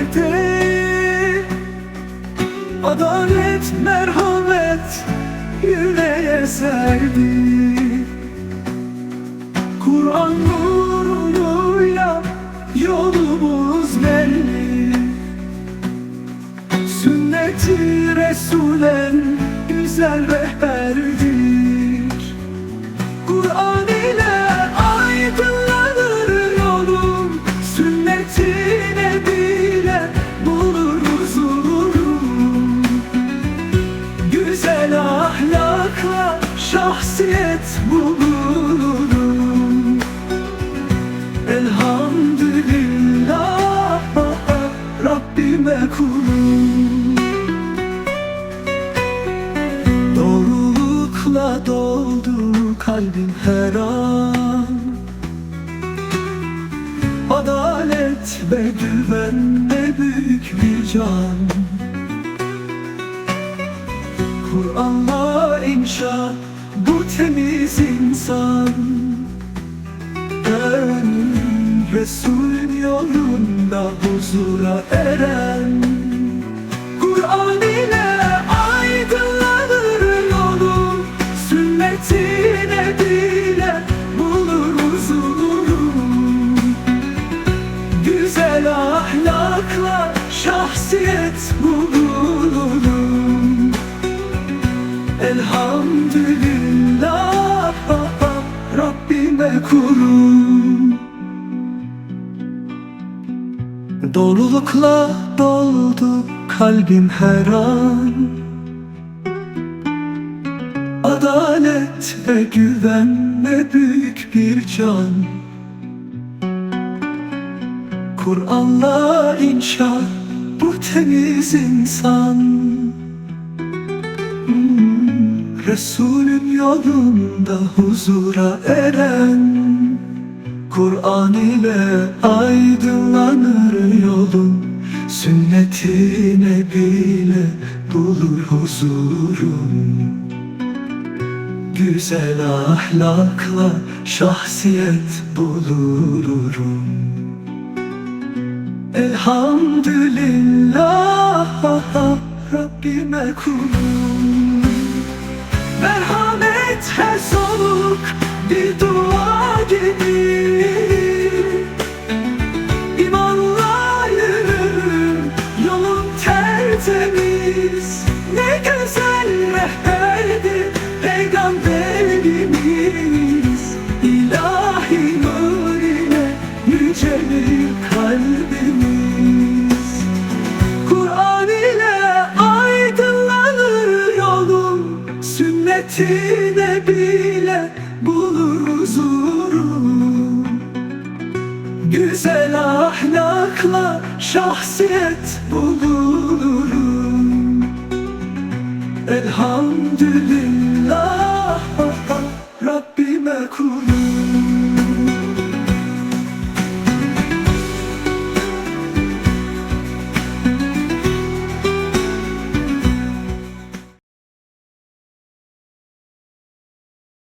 nerede? Adalet, merhamet yüreğe serdi Kur'an nuruyla yolumuz belli Sünnet-i Resulen güzel rehber şahsiyet bulurum. Elhamdülillah Rabbime kulum. Doğrulukla doldu kalbim her an. Adalet ve güven ne büyük bir can. Kur'an'la inşa temiz insan. Gönül Resulün yolunda huzura eren. Kur'an ile aydınlanır yolum Sünnetine bile bulur huzurum Güzel ahlakla şahsiyet bulurum kurum Doğrulukla doldu kalbim her an. Adalet ve güven ne büyük bir can. Kur'an'la inşa bu temiz insan. Hmm, Resulün yolunda huzura eren Kur'an ile aydınlanır yolun Sünnetine bile bulur huzurum. Güzel ahlakla şahsiyet bulurum Elhamdülillah Rabbime kulum. Merhamet her soluk bir dua gibi İmanla yürürüm tertemiz. Ne güzel rehberdi peygamberimiz İlahi nur ile kalbimiz. Kur'an ile aydınlanır yolum Sünnetine güzel ahlakla şahsiyet bulunurum Elhamdülillah Rabbime kulum.